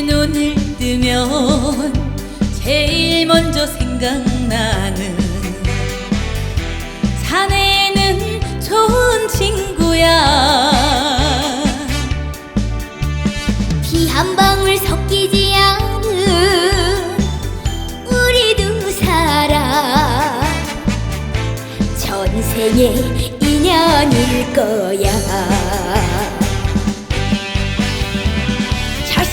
웃으면 제일 먼저 생각나는 자네는 좋은 친구야. 피한 방울 섞이지 않은 우리 두 사람 전생의 인연일 거야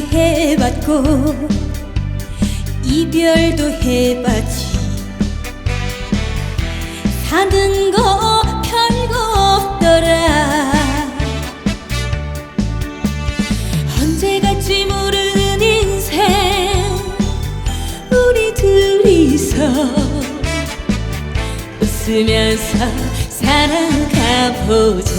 해봤고 이별도 해봤지. 사는 거 별거 없더라. 언제 갈지 모르는 인생 우리 둘이서 웃으면서 살아가보자